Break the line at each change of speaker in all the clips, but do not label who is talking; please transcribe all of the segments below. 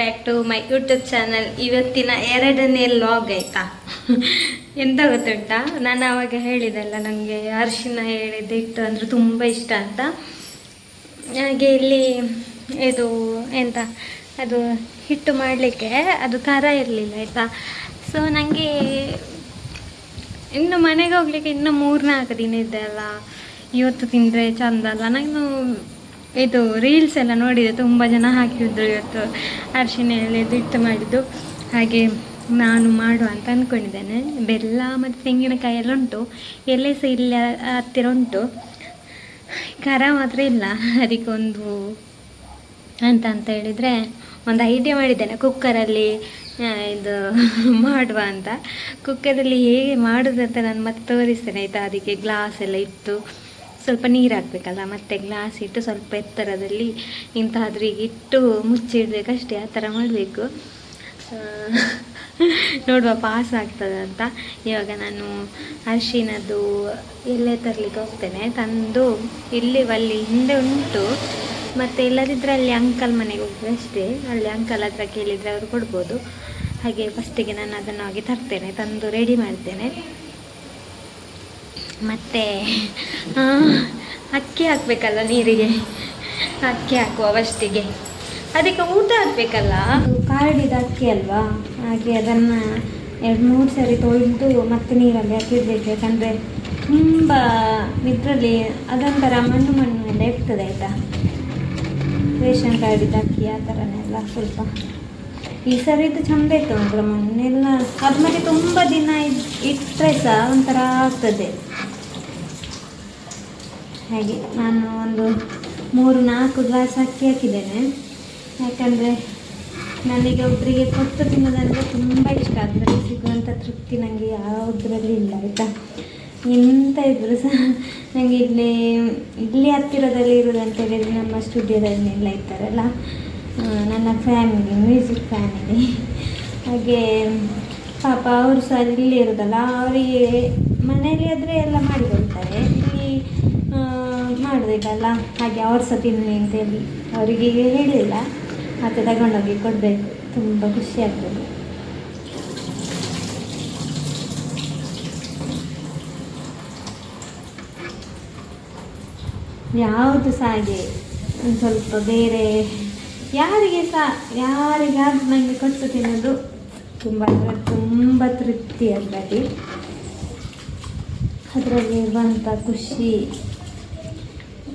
Back to my YouTube channel. ಇವತ್ತಿನ ಎರಡನೇ log ಆಯ್ತಾ? ಎಂತ ಗೊತ್ತುಂಟ? ನಾನು ಅವಾಗ ಹೇಳಿದೆ ಅಲ್ಲ ನನಗೆ ಅರಿಶಿನ ಹೇಳಿದ್ದು ಇಟ್ಟು ಅಂದರೆ ತುಂಬ ಇಷ್ಟ ಅಂತ. ಹಾಗೆ ಇಲ್ಲಿ ಇದು ಎಂತ? ಅದು ಹಿಟ್ಟು ಮಾಡಲಿಕ್ಕೆ ಅದು ಖಾರ ಇರಲಿಲ್ಲ, ಆಯಿತಾ? ಸೊ ನನಗೆ ಇನ್ನು ಮನೆಗೆ ಹೋಗ್ಲಿಕ್ಕೆ ಇನ್ನು ಮೂರು ನಾಲ್ಕು ದಿನ ಇದೆ ಅಲ್ಲ. ಇವತ್ತು ತಿಂದರೆ ಚಂದ ಅಲ್ಲ. ನಾನು ಇದು ರೀಲ್ಸ್ ಎಲ್ಲ ನೋಡಿದೆ ತುಂಬ ಜನ ಹಾಕಿದ್ರು ಇವತ್ತು ಎಲೆ ಹಿಟ್ಟು ಮಾಡಿದ್ದು. ಹಾಗೆ ನಾನು ಮಾಡುವ ಅಂತ ಅಂದ್ಕೊಂಡಿದ್ದೇನೆ ಬೆಲ್ಲ ಮತ್ತು ತೆಂಗಿನಕಾಯಿ ಎಲ್ಲ ಉಂಟು. ಎಲೆ ಸಹ ಇಲ್ಲಿ, ಹತ್ತಿರ ಉಂಟು. ಖರ ಮಾತ್ರ ಇಲ್ಲ. ಅದಕ್ಕೊಂದು ಅಂತ ಅಂತ ಹೇಳಿದರೆ ಒಂದು ಐಡಿಯಾ ಮಾಡಿದ್ದೇನೆ. ಕುಕ್ಕರಲ್ಲಿ ಇದು ಮಾಡುವ ಅಂತ. ಕುಕ್ಕರಲ್ಲಿ ಹೇಗೆ ಮಾಡೋದು ಅಂತ ನಾನು ಮತ್ತೆ ತೋರಿಸ್ತೇನೆ. ಆಯಿತಾ? ಅದಕ್ಕೆ ಗ್ಲಾಸ್ ಎಲ್ಲ ಇಟ್ಟು. ಸ್ವಲ್ಪ ನೀರು ಹಾಕಬೇಕಲ್ಲ ಮತ್ತೆ ಗ್ಲಾಸ್ ಇಟ್ಟು ಸ್ವಲ್ಪ ಎತ್ತರದಲ್ಲಿ ಇಂತಾದ್ರೂ ಈಗ ಇಟ್ಟು ಮುಚ್ಚಿಡ್ಬೇಕಷ್ಟೇ, ಆ ಥರ ಮಾಡಬೇಕು. ನೋಡುವ ಪಾಸ್ ಆಗ್ತದೆ ಅಂತ. ಇವಾಗ ನಾನು ಅರಿಶಿನದ್ದು ಎಲ್ಲೇ ತರಲಿಕ್ಕೆ ಹೋಗ್ತೇನೆ. ತಂದು ಇಲ್ಲಿ ಅಲ್ಲಿ ಹಿಂದೆ ಉಂಟು. ಮತ್ತು ಇಲ್ಲದಿದ್ದರೆ ಅಲ್ಲಿ ಅಂಕಲ್ ಮನೆಗೆ ಹೋಗ್ತೇವೆ ಅಷ್ಟೇ. ಅಲ್ಲಿ ಅಂಕಲ್ ಹತ್ರ ಕೇಳಿದರೆ ಅವರು ಕೊಡ್ಬೋದು. ಹಾಗೆ ಫಸ್ಟಿಗೆ ನಾನು ಅದನ್ನು ಹಾಗೆ ತರ್ತೇನೆ, ತಂದು ರೆಡಿ ಮಾಡ್ತೇನೆ. ಮತ್ತು ಅಕ್ಕಿ ಹಾಕಬೇಕಲ್ಲ ನೀರಿಗೆ? ಅಕ್ಕಿ ಹಾಕುವ ಫಸ್ಟಿಗೆ ಅದಕ್ಕೆ ಊಟ ಹಾಕಬೇಕಲ್ಲ? ಕಾಡಿದ ಅಕ್ಕಿ ಅಲ್ವಾ? ಹಾಗೆ ಅದನ್ನು ಎರಡು ಮೂರು ಸರಿ ತೊಳೆದು ಮತ್ತೆ ನೀರಲ್ಲಿ ಹಾಕಿರ್ಬೇಕು ಯಾಕಂದರೆ ತುಂಬ ಇದರಲ್ಲಿ ಅದೊಂಥರ ಮಣ್ಣು ಮಣ್ಣು ಎಲ್ಲ ಇರ್ತದೆ ಆಯಿತಾ? ರೇಷನ್ ಕಾರ್ಡಿದ ಅಕ್ಕಿ ಆ ಥರನೆಲ್ಲ ಸ್ವಲ್ಪ. ಈ ಸರಿ ಇದು ಚಂದ ಇತ್ತು ಮಾತ್ರ ಮಣ್ಣೆಲ್ಲ. ಅದು ಮತ್ತೆ ತುಂಬ ದಿನ ಇಟ್ಟರೆ ಸಹ ಒಂಥರ ಆಗ್ತದೆ. ಹಾಗೆ ನಾನು ಒಂದು ಮೂರು, ನಾಲ್ಕು ಗ್ಲಾಸ್ ಅಕ್ಕಿ ಹಾಕಿದ್ದೇನೆ. ಯಾಕಂದರೆ ನನಗೆ ಒಬ್ಬರಿಗೆ ಕೊಟ್ಟು ತಿನ್ನೋದಂದರೆ ತುಂಬ ಇಷ್ಟ. ಅದರಲ್ಲಿ ಸಿಗುವಂಥ ತೃಪ್ತಿ ನನಗೆ ಯಾವುದರಲ್ಲಿ ಇಲ್ಲ, ಆಯಿತಾ? ಎಂತ ಇದ್ದರೂ ಸಹ ನನಗೆ ಇಲ್ಲಿ ಇಲ್ಲಿ ಹತ್ತಿರದಲ್ಲಿ ಇರೋದು ಅಂತ ಹೇಳಿದರೆ ನಮ್ಮ ಸ್ಟುಡಿಯೋದಲ್ಲೆಲ್ಲ ಇರ್ತಾರಲ್ಲ ನನ್ನ ಫ್ಯಾಮಿಲಿ, ಮ್ಯೂಸಿಕ್ ಫ್ಯಾಮಿಲಿ. ಹಾಗೆ ಪಾಪ ಅವರು ಸಹ ಇಲ್ಲಿ ಇರೋದಲ್ಲ, ಅವರಿಗೆ ಮನೆಯಲ್ಲಿ ಆದರೆ ಎಲ್ಲ ಮಾಡಿಕೊಡ್ತಾರೆ. ಇಲ್ಲಿ ಮಾಡಬೇಕಲ್ಲ? ಹಾಗೆ ಅವ್ರ ಅಂತ ಅಂತೇಳಿ ಅವರಿಗೆ ಹೇಳಿಲ್ಲ, ಮತ್ತೆ ತಗೊಂಡೋಗಿ ಕೊಡಬೇಕು. ತುಂಬ ಖುಷಿ ಆಗ್ತದೆ. ಯಾವುದು ಸಹ ಹಾಗೆ ಒಂದು ಸ್ವಲ್ಪ ಬೇರೆ. ಯಾರಿಗೆ ಸಹ ಯಾರಿಗಾದ್ರೂ ನನಗೆ ಕೊಟ್ಟು ತಿನ್ನೋದು ತುಂಬ ಅಂದರೆ ತುಂಬ ತೃಪ್ತಿ ಅದರಲ್ಲಿ ಅದರಲ್ಲಿ ಇರುವಂಥ ಖುಷಿ.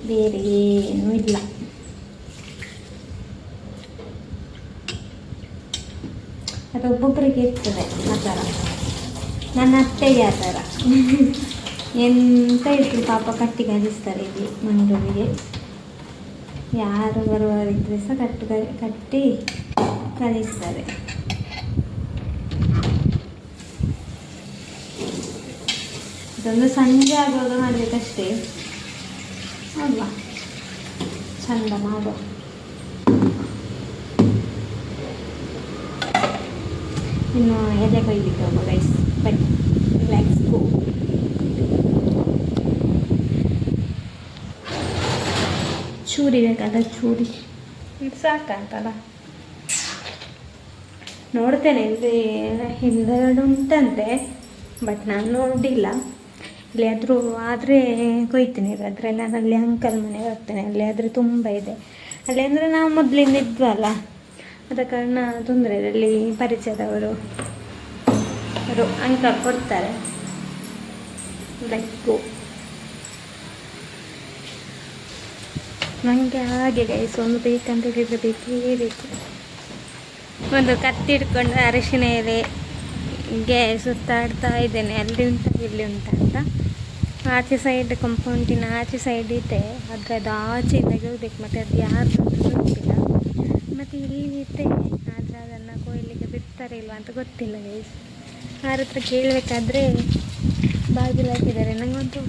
ಬೇರೆ ಏನೂ ಇಲ್ಲ. ಅದು ಒಬ್ಬೊಬ್ಬರಿಗೆ ಇರ್ತದೆ ಆ ಥರ. ನನ್ನ ಅತ್ತೆಗೆ ಆ ಥರ. ಎಂತ ಇದ್ರು ಪಾಪ ಕಟ್ಟಿ ಕಲಿಸ್ತಾರೆ ಇಲ್ಲಿ ಮಂಗಳೂರಿಗೆ. ಯಾರು ಬರುವವರಿದ್ರೆ ಸಹ ಕಟ್ಟು ಕಟ್ಟಿ ಕಲಿಸ್ತಾರೆ ಇದೊಂದು ಸಂಜೆ ಆಗುವಾಗ ಮಾಡಬೇಕಷ್ಟೇ. ಅಲ್ವಾ ಚಂದ ಮಾಡು. ಇನ್ನು ಎಲೆ ಕೊಯ್ಲಿಕ್ಕೆ ಹೋಗೋ ರೈಸ್ ಬನ್ನಿ ರಿಲ್ಯಾಕ್ಸ್ ಗೋ ಚೂರಿ ಬೇಕಾದ ಚೂರಿ. ಇದು ಸಾಕಂತಲ್ಲ? ನೋಡ್ತೇನೆ ಇಲ್ಲಿ ಹಿಂದೆರಡು ಉಂಟಂತೆ ಬಟ್ ನಾನು ನೋಡಿಲ್ಲ ಇಲ್ಲಿ ಆದರೂ ಆದರೆ ಕೊಯ್ತೀನಿ ಇಲ್ಲಾಂದರೆ ನಾನು ಅಲ್ಲಿ ಅಂಕಲ್ ಮನೆಗೆ ಹೋಗ್ತೇನೆ. ಅಲ್ಲಿ ಆದರೆ ತುಂಬ ಇದೆ. ಅಲ್ಲಿ ಅಂದರೆ ನಾವು ಮೊದಲಿಂದ ಇದ್ವಲ್ಲ. ಆದ ಕಾರಣ ತೊಂದರೆ ಇದೆ. ಅಲ್ಲಿ ಪರಿಚಯದವರು ಅವರು ಅಂಕಲ್ ಕೊಡ್ತಾರೆ. ಲೈಕು ಗೋ ನನಗೆ ಹಾಗೆ ಗೈಸ್ ಒಂದು ಬೇಕಂತ ಹೇಳಿದ್ರೆ ಬೇಕೇ ಬೇಕು. ಒಂದು ಕತ್ತಿ ಹಿಡ್ಕೊಂಡು ಅರಿಶಿನ ಎಲೆಗೆ ಸುತ್ತಾಡ್ತಾ ಇದ್ದೇನೆ. ಅಲ್ಲಿ ಉಂಟ, ಇಲ್ಲಿ ಉಂಟ ಅಂತ. ಆಚೆ ಸೈಡ್ ಕಂಪೌಂಡಿನ ಆಚೆ ಸೈಡ್ ಇದೆ. ಅದ್ರದ್ದು ಆಚೆಯಿಂದ ಹೋಗ್ಬೇಕು. ಮತ್ತು ಅದು ಯಾರು ಗೊತ್ತಿಲ್ಲ. ಮತ್ತು ಇಲ್ಲಿ ಇದೆ. ಆದರೆ ಅದನ್ನು ಕೊಯ್ಲಿಕ್ಕೆ ಬಿಡ್ತಾರೆ ಇಲ್ವಾ ಅಂತ ಗೊತ್ತಿಲ್ಲ ಗೈಸ್ ಯಾರ ಹತ್ರ ಕೇಳಬೇಕಾದ್ರೆ ಬಾಗಿಲು ಹಾಕಿದ್ದಾರೆ. ನನಗೊಂದು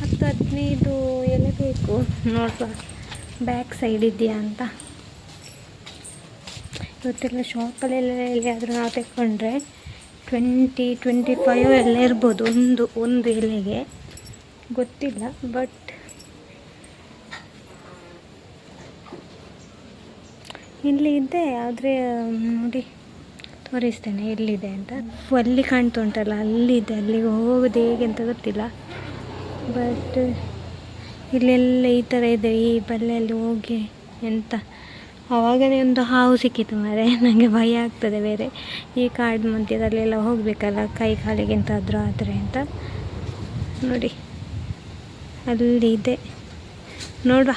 ಹತ್ತು, ಹದಿನೈದು ಎಲೆ ಬೇಕು. ನೋಡುವ ಬ್ಯಾಕ್ ಸೈಡ್ ಇದೆಯಾ ಅಂತ. ಇವತ್ತೆಲ್ಲ ಶಾಪಲ್ಲೆಲ್ಲ ಎಲ್ಲಿಯಾದರೂ ನಾವು ತೆಕ್ಕೊಂಡ್ರೆ ಟ್ವೆಂಟಿ ಟ್ವೆಂಟಿ ಫೈವ್ ಎಲ್ಲ ಇರ್ಬೋದು. ಒಂದು ಒಂದು ಎಲೆಗೆ. ಗೊತ್ತಿಲ್ಲ ಬಟ್ ಇಲ್ಲಿ ಇದೆ, ಆದರೆ ನೋಡಿ, ತೋರಿಸ್ತೇನೆ ಎಲ್ಲಿದೆ ಅಂತ. ಅಲ್ಲಿ ಕಾಣ್ತು ಉಂಟಲ್ಲ ಅಲ್ಲಿದೆ, ಅಲ್ಲಿಗೆ ಹೋಗೋದು ಹೇಗೆ ಅಂತ ಗೊತ್ತಿಲ್ಲ. ಬಟ್ ಇಲ್ಲೆಲ್ಲ ಈ ಥರ ಇದೆ, ಈ ಬಲ್ಲೆಯಲ್ಲಿ ಹೋಗಿ ಎಂತ. ಆವಾಗಲೇ ಒಂದು ಹಾವು ಸಿಕ್ಕಿತು ಮಾರೆ ನನಗೆ ಭಯ ಆಗ್ತದೆ ಬೇರೆ. ಈ ಕಾಡು ಮಧ್ಯದಲ್ಲೆಲ್ಲ ಹೋಗಬೇಕಲ್ಲ, ಕೈ ಕಾಲಿಗೆ ಎಂತಾದರೂ ಆದರೆ ಅಂತ. ನೋಡಿ. ಅಲ್ಲಿ ಇದೆ. ನೋಡುವ.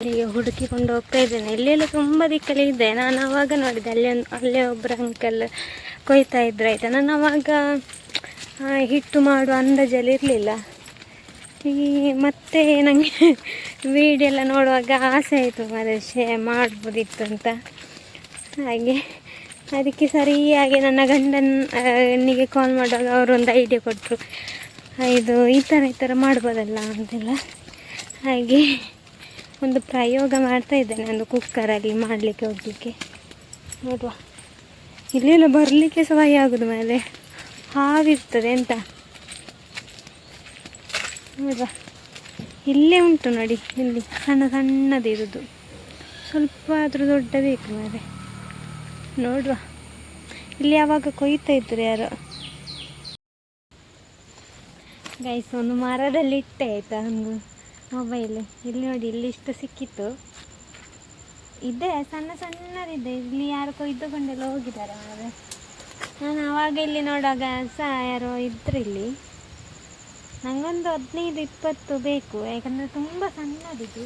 ಅಲ್ಲಿಗೆ ಹುಡುಕಿಕೊಂಡು ಹೋಗ್ತಾ ಇದ್ದೇನೆ. ಇಲ್ಲೆಲ್ಲ ತುಂಬ ದಿಕ್ಕಲ್ಲಿ ಇದ್ದೆ ನಾನು ಅವಾಗ ನೋಡಿದೆ, ಅಲ್ಲಿ ಒಂದು, ಅಲ್ಲೇ ಒಬ್ಬರು ಅಂಕಲ್ ಕೊಯ್ತಾ ಇದ್ರು, ಆಯಿತಾ? ನಾನು ಅವಾಗ ಹಿಟ್ಟು ಮಾಡುವ ಅಂದಾಜಲ್ಲಿ ಇರಲಿಲ್ಲ. ಈ, ಮತ್ತೆ ನನಗೆ ವೀಡಿಯೋ ಎಲ್ಲ ನೋಡುವಾಗ ಆಸೆ ಆಯಿತು. ಮಾರೆ ಶೇ ಮಾಡ್ಬೋದಿತ್ತು ಅಂತ. ಹಾಗೆ, ಅದಕ್ಕೆ ಸರಿಯಾಗಿ ನನ್ನ ಗಂಡನಿಗೆ ಕಾಲ್ ಮಾಡುವಾಗ ಅವರೊಂದು ಐಡಿಯಾ ಕೊಟ್ಟರು ಇದು ಈ ಥರ ಈ ಥರ ಮಾಡ್ಬೋದಲ್ಲ ಅಂತೆಲ್ಲ. ಹಾಗೆ ಒಂದು ಪ್ರಯೋಗ ಮಾಡ್ತಾ ಇದ್ದೇನೆ ಒಂದು ಕುಕ್ಕರಲ್ಲಿ ಮಾಡಲಿಕ್ಕೆ ಹೋಗಲಿಕ್ಕೆ ನೋಡುವ. ಇಲ್ಲೆಲ್ಲ ಬರಲಿಕ್ಕೆ ಸಹ ಭಯ ಆಗೋದು ಮೇಲೆ ಹಾವಿರ್ತದೆ ಎಂತ? ನೋಡುವ. ಇಲ್ಲೇ ಉಂಟು ನೋಡಿ, ಇಲ್ಲಿ ಸಣ್ಣ ಸಣ್ಣದಿರೋದು ಸ್ವಲ್ಪ ಆದರೂ ದೊಡ್ಡ ಬೇಕು ಮೇಲೆ ನೋಡುವ. ಇಲ್ಲಿ ಯಾವಾಗ ಕೊಯ್ತಾ ಇದ್ರು ಯಾರೋ? ಗೈಸ್ ಒಂದು ಮರದಲ್ಲಿ ಇಟ್ಟೆ, ಆಯಿತಾ? ಒಂದು ಮೊಬೈಲ್ ಇಲ್ಲಿ ನೋಡಿ, ಇಲ್ಲಿ ಇಷ್ಟು ಸಿಕ್ಕಿತ್ತು. ಇದೆ, ಸಣ್ಣ ಸಣ್ಣದಿದೆ. ಇಲ್ಲಿ ಯಾರು ಕೊಯ್ದುಕೊಂಡೆಲ್ಲ ಹೋಗಿದ್ದಾರೆ ಮರ ನಾನು ಆವಾಗ ಇಲ್ಲಿ ನೋಡುವಾಗ ಸಹ ಯಾರೋ ಇದ್ರು ಇಲ್ಲಿ. ನನಗೊಂದು ಹದಿನೈದು, ಇಪ್ಪತ್ತು ಬೇಕು. ಯಾಕಂದರೆ ತುಂಬ ಸಣ್ಣದಿದು.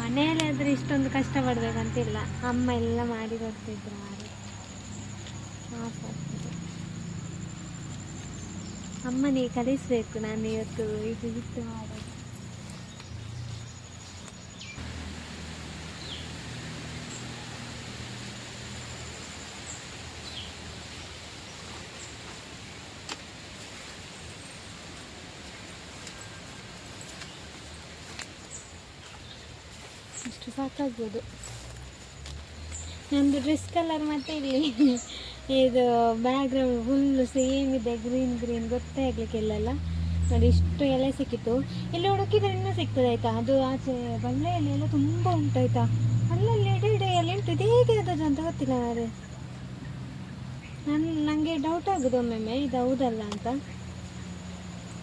ಮನೆಯಲ್ಲಿ ಆದರೆ ಇಷ್ಟೊಂದು ಕಷ್ಟ ಪಡ್ಬೇಕಂತಿಲ್ಲ ಅಮ್ಮ ಎಲ್ಲ ಮಾಡಿ ಕೊಡ್ತಿದ್ರು ಆಗ್ತದೆ. ಅಮ್ಮನಿಗೆ ಕಲಿಸ್ಬೇಕು ನಾನು ಇವತ್ತು ಇದು ಹಿಟ್ಟು ಮಾಡೋದು ಅಷ್ಟು ಸಾಕಾಗ್ಬೋದು ನಮ್ಮದು ಡ್ರೆಸ್ ಕಲರ್ ಮತ್ತು ಇಲ್ಲಿ ಇದು ಬ್ಯಾಕ್ಗ್ರೌಂಡ್ ಫುಲ್ಲು ಸೇಮ್ ಇದೆ ಗ್ರೀನ್ ಗ್ರೀನ್ ಗೊತ್ತೇ ಆಗ್ಲಿಕ್ಕಿಲ್ಲಲ್ಲ ನೋಡಿ ಇಷ್ಟು ಎಲೆ ಸಿಕ್ಕಿತ್ತು. ಇಲ್ಲಿ ಹುಡುಕಿದ್ರೆ ಇನ್ನೂ ಸಿಗ್ತದೆ ಆಯಿತಾ? ಅದು ಆಚೆ ಬಳ್ಳೆಯಲ್ಲಿ ಎಲ್ಲ ತುಂಬ ಉಂಟಾಯ್ತಾ? ಅಲ್ಲಲ್ಲಿ ಎಡೆ ಎಡೆ ಎಲೆ ಉಂಟು. ಇದು ಹೇಗೆ ಆದದ್ದು ಅಂತ ಗೊತ್ತಿಲ್ಲ ಮಾರೆ. ನನ್ನ ನನಗೆ ಡೌಟ್ ಆಗೋದು ಒಮ್ಮೆಮ್ಮೆ. ಇದು ಹೌದಲ್ಲ ಅಂತ.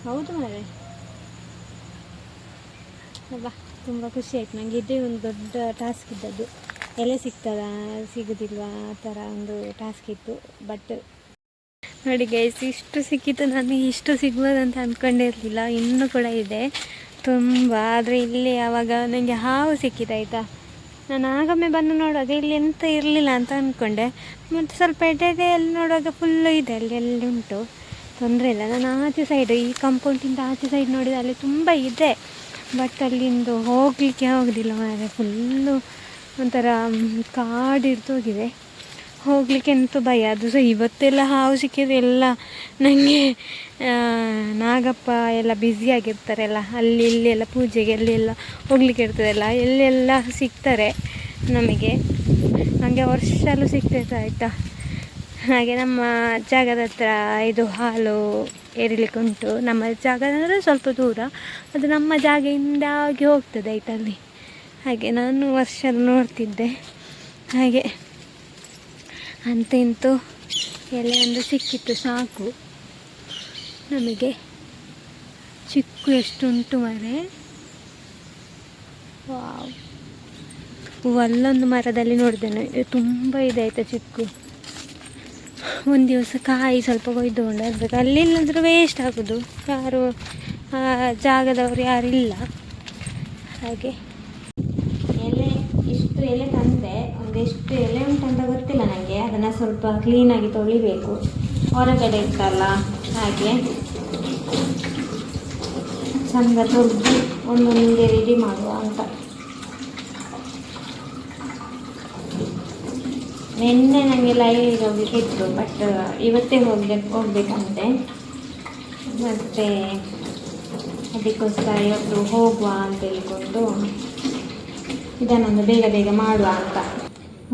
ಹೌದು ಮಾರೆ. ಅಬ್ಬಾ ತುಂಬ ಖುಷಿ ಆಯಿತು. ನನಗೆ ಇದೇ ಒಂದು ದೊಡ್ಡ ಟಾಸ್ಕ್ ಇದ್ದದ್ದು. ಎಲೆ ಸಿಗ್ತದಾ, ಸಿಗೋದಿಲ್ವಾ, ಆ ಥರ ಒಂದು ಟಾಸ್ಕ್ ಇತ್ತು. ಬಟ್ ನೋಡಿ ಗೈಸ್ ಇಷ್ಟು ಸಿಕ್ಕಿತ್ತು ನನಗೆ ಇಷ್ಟು ಸಿಗ್ಬೋದಂತ ಅಂತ ಅಂದ್ಕೊಂಡೇ ಇರಲಿಲ್ಲ. ಇನ್ನೂ ಕೂಡ ಇದೆ. ತುಂಬ, ಆದರೆ ಇಲ್ಲಿ ಆವಾಗ ನನಗೆ ಹಾವು ಸಿಕ್ಕಿದ್ದಾಯ್ತಾ ನಾನು ಆಗೊಮ್ಮೆ ಬಂದು ನೋಡೋದು ಇಲ್ಲಿ ಎಂತ ಇರಲಿಲ್ಲ ಅಂತ ಅಂದ್ಕೊಂಡೆ ಮತ್ತು ಸ್ವಲ್ಪ ಎಡೆಯಲ್ಲಿ ನೋಡುವಾಗ ಫುಲ್ಲು ಇದೆ, ಅಲ್ಲಿ ಎಲ್ಲಿ ಉಂಟು? ತೊಂದರೆ ಇಲ್ಲ. ನಾನು ಆಚೆ ಸೈಡು ಈ ಕಾಂಪೌಂಡಿಂದ ಆಚೆ ಸೈಡ್ ನೋಡಿದ ಅಲ್ಲಿ ತುಂಬ ಇದೆ. ಬಟ್ ಅಲ್ಲಿಂದು ಹೋಗಲಿಕ್ಕೆ ಆಗೋದಿಲ್ಲ ಮಾರೆ ಫುಲ್ಲು ಒಂಥರ ಕಾಡಿರ್ತೋಗಿದೆ ಹೋಗಲಿಕ್ಕೆ ಎಂತೂ ಭಯ, ಅದು ಸಹ ಇವತ್ತೆಲ್ಲ ಹಾವು ಸಿಕ್ಕಿದ್ರೆ ಎಲ್ಲ ನನಗೆ ನಾಗಪ್ಪ ಎಲ್ಲ ಬ್ಯುಸಿಯಾಗಿರ್ತಾರಲ್ಲ ಅಲ್ಲಿ ಇಲ್ಲಿ ಎಲ್ಲ ಪೂಜೆಗೆ, ಅಲ್ಲಿ ಎಲ್ಲ ಹೋಗ್ಲಿಕ್ಕೆ ಇರ್ತದಲ್ಲ ಎಲ್ಲೆಲ್ಲ ಸಿಗ್ತಾರೆ ನಮಗೆ. ನನಗೆ ವರ್ಷಲ್ಲೂ ಸಿಗ್ತೈತೆ ಆಯಿತಾ. ಹಾಗೆ ನಮ್ಮ ಜಾಗದ ಹತ್ರ ಇದು ಹಾಲು ಏರಿಲಿಕ್ಕೆ ಉಂಟು ನಮ್ಮ ಜಾಗ ಅಂದರೆ ಸ್ವಲ್ಪ ದೂರ. ಅದು ನಮ್ಮ ಜಾಗದಿಂದ ಆಗಿ ಹೋಗ್ತದೆ ಐತಲ್ಲಿ ಹಾಗೆ ನಾನು ವರ್ಷ ನೋಡ್ತಿದ್ದೆ. ಹಾಗೆ ಅಂತ ಇಂತು ಎಲೆ ಒಂದು ಸಿಕ್ಕಿತ್ತು ಸಾಕು. ನಮಗೆ ಚಿಕ್ಕು ಎಷ್ಟುಂಟು ಮರೆ. ವಾವ್. ಅಲ್ಲೊಂದು ಮರದಲ್ಲಿ ನೋಡಿದೆ ತುಂಬ ಇದೆ ಆಯಿತಾ ಚಿಕ್ಕು. ಒಂದು ದಿವಸ ಕಾಯಿ ಸ್ವಲ್ಪ ಕೊಯ್ದು ಅಲ್ಲಿ ಇಲ್ಲಾಂದ್ರೆ ವೇಸ್ಟ್ ಆಗೋದು. ಯಾರು, ಆ ಜಾಗದವರು ಯಾರು ಇಲ್ಲ ಹಾಗೆ. ಎಲೆ, ಇಷ್ಟು ಎಲೆ ತಂದೆ ಒಂದು ಎಷ್ಟು ಎಲೆ ಉಂಟಂತ ಗೊತ್ತಿಲ್ಲ ನನಗೆ ಅದನ್ನು ಸ್ವಲ್ಪ ಕ್ಲೀನಾಗಿ ತೊಳಿಬೇಕು. ಹೊರಗಡೆ ಇರ್ತಲ್ಲ ಹಾಗೆ. ಚಂದ ತೊಳೆದು ನಿಮಗೆ ರೆಡಿ ಮಾಡುವ ಅಂತ ನಿನ್ನೆ ನನಗೆ ಲೈವ್ ಹೋಗ್ಲಿಕ್ಕೆ ಇತ್ತು ಬಟ್ ಇವತ್ತೇ ಹೋಗ್ಬೇಕು ಹೋಗ್ಬೇಕಂತೆ. ಮತ್ತು ಅದಕ್ಕೋಸ್ಕರ ಇವತ್ತು ಹೋಗುವ ಅಂತ ಹೇಳಿಕೊಂಡು ಇದನ್ನೊಂದು ಬೇಗ ಬೇಗ ಮಾಡುವ ಅಂತ.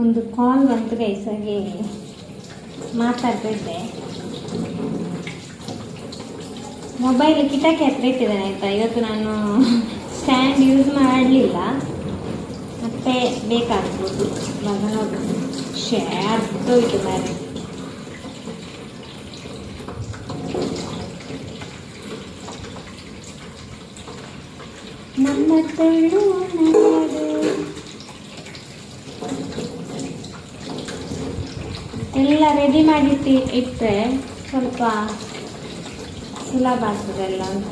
ಒಂದು ಕಾಲ್ ಬಂತು ಗೈಸಾಗಿ ಮಾತಾಡ್ತಿದ್ದೆ ಮೊಬೈಲ್ ಕಿಟಕಿ ಹತ್ರ ಇಟ್ಟಿದ್ದೇನೆ ಆಯಿತಾ? ಇವತ್ತು ನಾನು ಸ್ಟ್ಯಾಂಡ್ ಯೂಸ್ ಮಾಡಲಿಲ್ಲ. ಮತ್ತೆ ಬೇಕಾಗ್ಬೋದು. ಇವಾಗ ನೋಡು ಬೇರೆ ನಮ್ಮ ತುಳು ನಾಡು ಎಲ್ಲ ರೆಡಿ ಮಾಡಿಟ್ಟು ಇಟ್ಟರೆ ಸ್ವಲ್ಪ ಸುಲಭ ಆಗ್ತದೆ ಎಲ್ಲ ಅಂತ.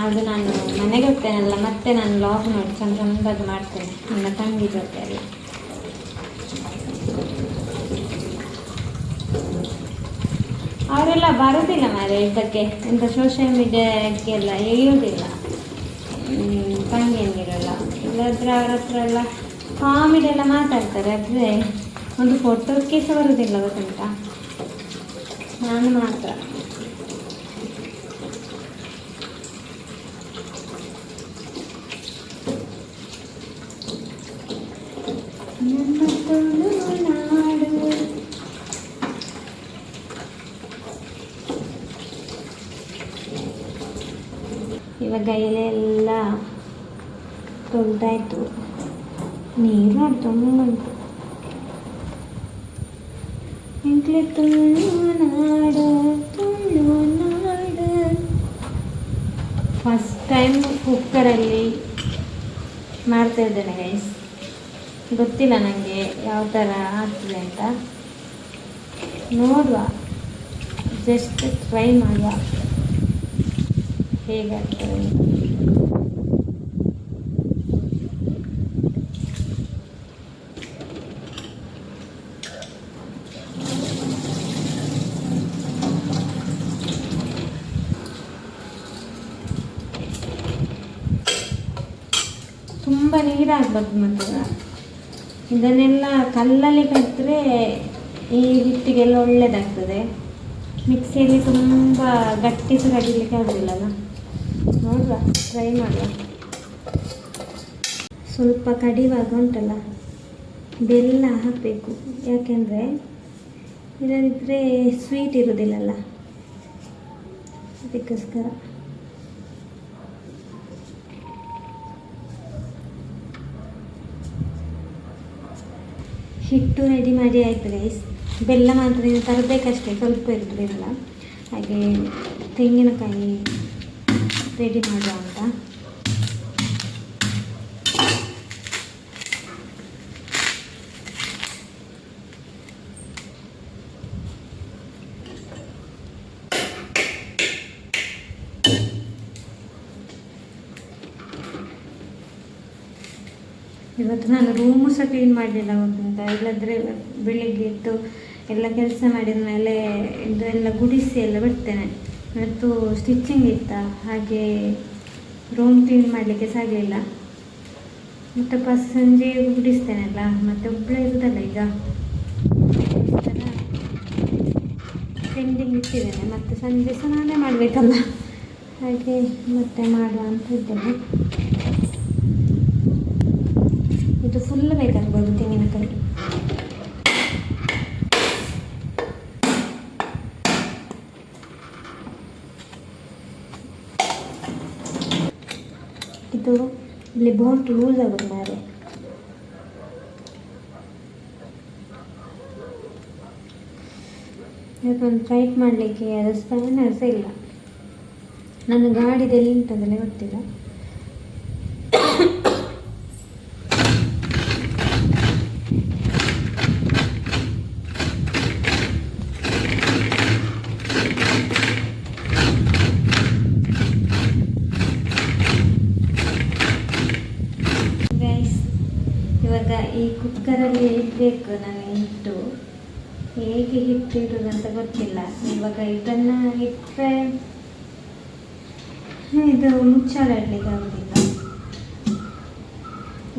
ಅದು ನಾನು ಮನೆಗೆ ಹೋಗ್ತೇನಲ್ಲ ಮತ್ತೆ ನಾನು ಲಾಗ್ ನೋಡಿ ಚಂದ ಚಂದದ್ದು ಮಾಡ್ತೇನೆ ನನ್ನ ತಂಗಿ ಜೊತೆ ಎಲ್ಲ ಅವರೆಲ್ಲ ಬರೋದಿಲ್ಲ ಮಾರೆ ಇದಕ್ಕೆ. ಎಂತ ಸೋಷಿಯಲ್ ಮೀಡಿಯಾಕ್ಕೆಲ್ಲ ಎಳೆಯೋದಿಲ್ಲ ಹ್ಮ್, ತಂಗಿಯಂದಿರಲ್ಲ. ಇಲ್ಲದ್ರೆ ಅವ್ರ ಹತ್ರ ಎಲ್ಲ ಕಾಮಿಡಿ ಎಲ್ಲ ಮಾತಾಡ್ತಾರೆ. ಆದರೆ ಒಂದು ಫೋಟೋಕ್ಕೆ ಸಹ ಬರೋದಿಲ್ಲ ಗೊತ್ತುಂಟ? ನಾನು ಮಾತ್ರ ನಮ್ಮ ತುಳುನಾಡು ಎಲೆಲ್ಲ ತೊಳ್ದಾಯ್ತು. ನೀರು ನೋಡಿ ತುಂಬ ಉಂಟು ನಾಡ ತುಳುನಾಡು ತುಳುನಾಡು ಫಸ್ಟ್ ಟೈಮ್ ಕುಕ್ಕರಲ್ಲಿ ಮಾಡ್ತಾ ಇದ್ದೇನೆ ಗೈಸ್ ಗೊತ್ತಿಲ್ಲ ನನಗೆ ಯಾವ ಥರ ಆಗ್ತದೆ ಅಂತ. ನೋಡುವ. ಜಸ್ಟ್ ಟ್ರೈ ಮಾಡುವ. ಹೇಗಾಗ್ತದೆ ಅಂತ. ತುಂಬ ನೀರಾಗಬಾರ್ದು ಮತ್ತೆ. ಇದನ್ನೆಲ್ಲ ಕಲ್ಲಲ್ಲಿ ಕಟ್ಟಿದ್ರೆ ಈ ಹಿಟ್ಟಿಗೆಲ್ಲ ಒಳ್ಳೆಯದಾಗ್ತದೆ ಮಿಕ್ಸಿಯಲ್ಲಿ ತುಂಬ ಗಟ್ಟಿ ಸಹ ಕಡಿಲಿಕ್ಕೆ ಆಗೋದಿಲ್ಲಲ್ಲ ನೋಡುವ ಟ್ರೈ ಮಾಡುವ. ಸ್ವಲ್ಪ ಕಡಿವಾಗ ಉಂಟಲ್ಲ, ಬೆಲ್ಲ ಹಾಕಬೇಕು. ಯಾಕೆಂದರೆ ಇಲ್ಲದಿದ್ದರೆ ಸ್ವೀಟ್ ಇರೋದಿಲ್ಲಲ್ಲ. ಅದಕ್ಕೋಸ್ಕರ. ಹಿಟ್ಟು ರೆಡಿ ಮಾಡಿ ಆಯಿತು ಗೈಸ್ ಬೆಲ್ಲ ಮಾತ್ರ ತರಬೇಕಷ್ಟೇ, ಸ್ವಲ್ಪ ಇರ್ತದೆ ಬೆಲ್ಲ ಹಾಗೆ ತೆಂಗಿನಕಾಯಿ ರೆಡಿ ಮಾಡುವ ಅಂತ. ಇವತ್ತು ನಾನು ರೂಮು ಸಹ ಕ್ಲೀನ್ ಮಾಡಲಿಲ್ಲ ಗೊತ್ತುಂಟ ಇಲ್ಲದ್ರೆ ಬೆಳಿಗ್ಗೆ ಎದ್ದು ಎಲ್ಲ ಕೆಲಸ ಮಾಡಿದ ಮೇಲೆ ಇದೆಲ್ಲ ಗುಡಿಸಿ ಎಲ್ಲ ಬಿಡ್ತೇನೆ. ಇವತ್ತು ಸ್ಟಿಚಿಂಗ್ ಇತ್ತ, ಹಾಗೆ ರೂಮ್ ಕ್ಲೀನ್ ಮಾಡಲಿಕ್ಕೆ ಸಾಗಲಿಲ್ಲ ಮತ್ತು ಬಸ್ ಸಂಜೆ ಬಿಡಿಸ್ತೇನಲ್ಲ ಮತ್ತು ಒಬ್ಬಳೇ ಇರುತ್ತಲ್ಲ ಈಗ. ಪೆಂಡಿಂಗ್ ಇಟ್ಟಿದ್ದೇನೆ, ಮತ್ತು ಸಂಜೆ ಸಹ ನಾನೇ ಮಾಡಬೇಕಲ್ಲ. ಹಾಗೆ ಮತ್ತೆ ಮಾಡುವ ಅಂತ ಇದ್ದೇನೆ. ಇದು ಫುಲ್ ಬೇಕಾಗ್ಬೋದು ತೆಂಗಿನಕಾಯಿ. ಇದು ಇಲ್ಲಿ ಬೋಟ್ ಲೂಸ್ ಆಗುತ್ತೆ ಮಾರೆ ಇವತ್ತೊಂದು ಟೈಟ್ ಮಾಡಲಿಕ್ಕೆ ಅದು ಸ್ಪ್ಯಾನರ್ಸ್ ಇಲ್ಲ. ನನ್ನ ಗಾಡಿದು ಎಲ್ಲಿ ಗೊತ್ತಿಲ್ಲ ಗೈಸ್ ಇವಾಗ ಈ ಕುಕ್ಕರಲ್ಲಿ ಇಡಬೇಕು ನಾನು ಹಿಟ್ಟು ಹೇಗೆ ಹಿಟ್ಟು ಇಡೋದು ಅಂತ ಗೊತ್ತಿಲ್ಲ. ಇವಾಗ ಇದನ್ನು ಇಟ್ಟರೆ ಇದು ಮುಚ್ಚಾಲಡ್ಲಿಕ್ಕೆ ಆಗೋದಿಲ್ಲ.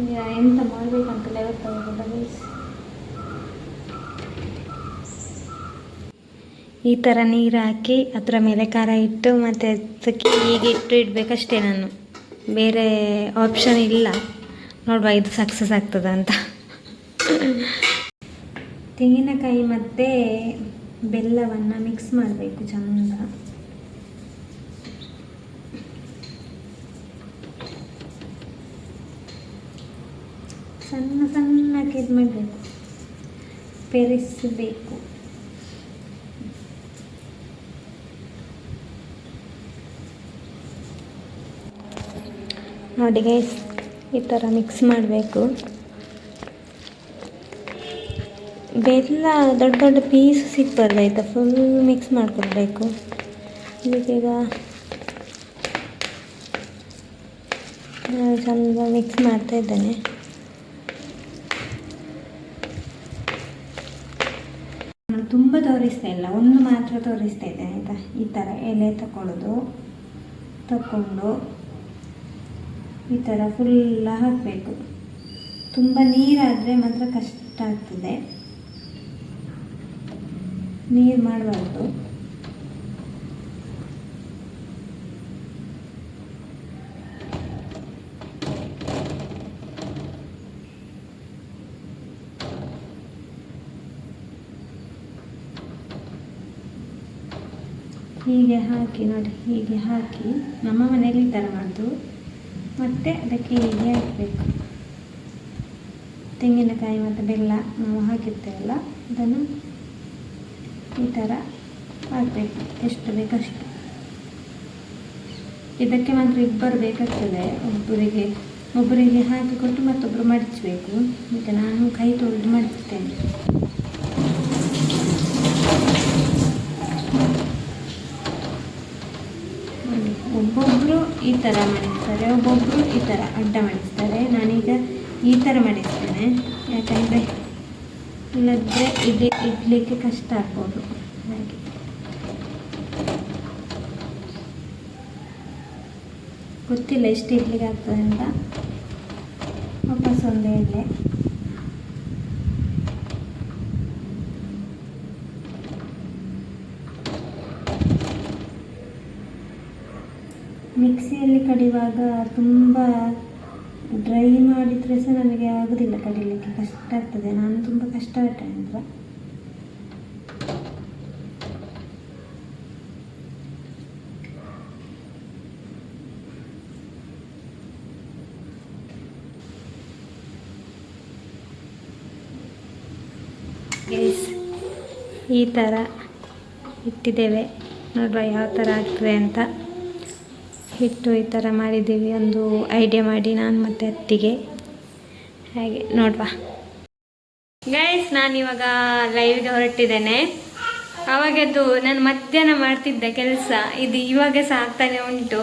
ಈಗ ಎಂತ ಮಾಡಬೇಕಂತಲೇ ಗೊತ್ತಾಗೋದಿಲ್ಲ ಈ ಥರ ನೀರು ಹಾಕಿ ಅದರ ಮೇಲೆ ಖಾರ ಇಟ್ಟು ಮತ್ತು ಅದಕ್ಕೆ ಹೀಗೆ ಇಟ್ಟು ಇಡಬೇಕಷ್ಟೇ ನಾನು. ಬೇರೆ ಆಪ್ಷನ್ ಇಲ್ಲ. ನೋಡುವ ಇದು ಸಕ್ಸಸ್ ಆಗ್ತದ ಅಂತ. ತೆಂಗಿನಕಾಯಿ ಮತ್ತು ಬೆಲ್ಲವನ್ನು ಮಿಕ್ಸ್ ಮಾಡಬೇಕು ಚಂದ. ಸಣ್ಣ ಸಣ್ಣಕ್ಕೆ ಇದು ಮಾಡಬೇಕು. ಬೆರೆಸಬೇಕು. ನೋಡಿ ಗೈಸ್ ಈ ಥರ ಮಿಕ್ಸ್ ಮಾಡಬೇಕು. ಬೆಲ್ಲ, ದೊಡ್ಡ ದೊಡ್ಡ ಪೀಸ್ ಸಿಗ್ಬಾರ್ದು ಆಯಿತಾ? ಫುಲ್ ಮಿಕ್ಸ್ ಮಾಡಿಕೊಡ್ಬೇಕು. ನಾನು ಚಂದ ಮಿಕ್ಸ್ ಮಾಡ್ತಾ ಇದ್ದೇನೆ. ತುಂಬ ತೋರಿಸ್ತಾ ಇಲ್ಲ, ಒಂದು ಮಾತ್ರ ತೋರಿಸ್ತಾ ಇದ್ದೇನೆ, ಆಯಿತಾ? ಈ ಥರ ಎಲೆ ತಗೊಳ್ಳೋದು ತಗೊಂಡು ಈ ಥರ ಫುಲ್ಲ ಹಾಕಬೇಕು. ತುಂಬ ನೀರಾದರೆ ಮಾತ್ರ ಕಷ್ಟ ಆಗ್ತದೆ. ನೀರು ಮಾಡಬಾರ್ದು. ಹೀಗೆ ಹಾಕಿ ನೋಡಿ, ಹೀಗೆ ಹಾಕಿ ನಮ್ಮ ಮನೆಯಲ್ಲಿ ಈ ಥರ ಅದಕ್ಕೆ ಹೀಗೆ ಹಾಕಬೇಕು. ತೆಂಗಿನಕಾಯಿ ಮತ್ತು ಬೆಲ್ಲ ನಾವು ಹಾಕಿರ್ತೇವಲ್ಲ, ಅದನ್ನು ಈ ಥರ ಮಾಡಬೇಕು ಎಷ್ಟು ಬೇಕಷ್ಟು. ಇದಕ್ಕೆ ಮಾತ್ರ ಇಬ್ಬರು ಬೇಕಾಗ್ತದೆ. ಒಬ್ಬರಿಗೆ ಒಬ್ಬರಿಗೆ ಹಾಕಿ ಕೊಟ್ಟು ಮತ್ತೊಬ್ಬರು ಮಡಚಬೇಕು ಮತ್ತು ನಾನು ಕೈ ತೊಳೆದು ಮಡಚ್ತೇನೆ ಒಬ್ಬೊಬ್ಬರು ಈ ಥರ ಮಾಡಿಸ್ತಾರೆ ಒಬ್ಬೊಬ್ಬರು ಈ ಥರ ಅಡ್ಡ ಮಾಡಿಸ್ತಾರೆ. ನಾನೀಗ ಈ ಥರ ಮಾಡಿಸ್ತೇನೆ. ಯಾಕಂದರೆ ಇಲ್ಲದ್ರೆ ಇಡ್ಲಿ, ಇಡ್ಲಿಕ್ಕೆ ಕಷ್ಟ ಆಗ್ಬೋದು. ಹಾಗೆ. ಗೊತ್ತಿಲ್ಲ ಎಷ್ಟು ಇಡ್ಲಿಗೆ ಆಗ್ತದೆ ಅಂತ. ವಾಪಸ್ ಒಂದೇ ಇಡ್ಲಿ. ಮಿಕ್ಸಿಯಲ್ಲಿ ಕಡಿಯುವಾಗ ತುಂಬ ಡ್ರೈ ಮಾಡಿದರೆ ಸಹ ನನಗೆ ಆಗೋದಿಲ್ಲ ಕಡಿಲಿಕ್ಕೆ ಕಷ್ಟ ಆಗ್ತದೆ. ನಾನು ತುಂಬ ಆಗ್ತೇನೆ Guys, ಈ ಥರ ಇಟ್ಟಿದ್ದೇವೆ. ನೋಡುವ ಯಾವ ಥರ ಆಗ್ತದೆ ಅಂತ. ಹಿಟ್ಟು ಈ ಥರ ಮಾಡಿದ್ದೀವಿ, ಒಂದು ಐಡಿಯಾ ಮಾಡಿ ನಾನು ಮತ್ತು ಅತ್ತಿಗೆ. ಹಾಗೆ, ನೋಡುವ. ಗೈಸ್ ನಾನು ಇವಾಗ ಲೈವ್ಗೆ ಹೊರಟಿದ್ದೇನೆ. ಅವಾಗದ್ದು ನಾನು ಮಧ್ಯಾಹ್ನ ಮಾಡ್ತಿದ್ದೆ ಕೆಲಸ, ಇದು ಇವಾಗ ಸಹ ಆಗ್ತಾನೆ ಉಂಟು.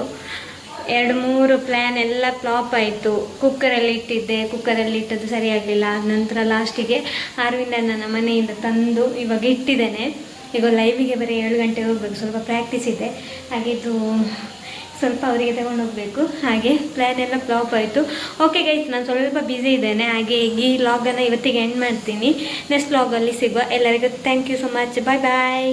ಎರಡು, ಮೂರು ಪ್ಲ್ಯಾನ್ ಎಲ್ಲ ಫ್ಲಾಪ್ ಆಯಿತು. ಕುಕ್ಕರಲ್ಲಿ ಇಟ್ಟಿದ್ದೆ ಕುಕ್ಕರಲ್ಲಿ ಇಟ್ಟದ್ದು ಸರಿಯಾಗಲಿಲ್ಲ ನಂತರ ಲಾಸ್ಟಿಗೆ ಅರವಿಂದ ನನ್ನ ಮನೆಯಿಂದ ತಂದು ಇವಾಗ ಇಟ್ಟಿದ್ದೇನೆ. ಈಗ ಲೈವಿಗೆ ಬರೀ ಏಳು ಗಂಟೆಗೆ ಹೋಗ್ಬೇಕು, ಸ್ವಲ್ಪ ಪ್ರಾಕ್ಟೀಸ್ ಇದೆ. ಹಾಗಿದ್ದು ಸ್ವಲ್ಪ ಅವರಿಗೆ ತಗೊಂಡು ಹೋಗಬೇಕು ಹಾಗೆ ಪ್ಲ್ಯಾನ್ ಎಲ್ಲ ಫ್ಲಾಪ್ ಆಯಿತು. ಓಕೆ ಗೈಸ್ ನಾನು ಸ್ವಲ್ಪ ಬ್ಯುಸಿ ಇದ್ದೇನೆ. ಹಾಗೆ ಈ ಲಾಗನ್ನು ಇವತ್ತಿಗೆ ಎಂಡ್ ಮಾಡ್ತೀನಿ. ನೆಕ್ಸ್ಟ್ ಲಾಗಲ್ಲಿ ಸಿಗುವ ಎಲ್ಲರಿಗೂ thank you so much bye bye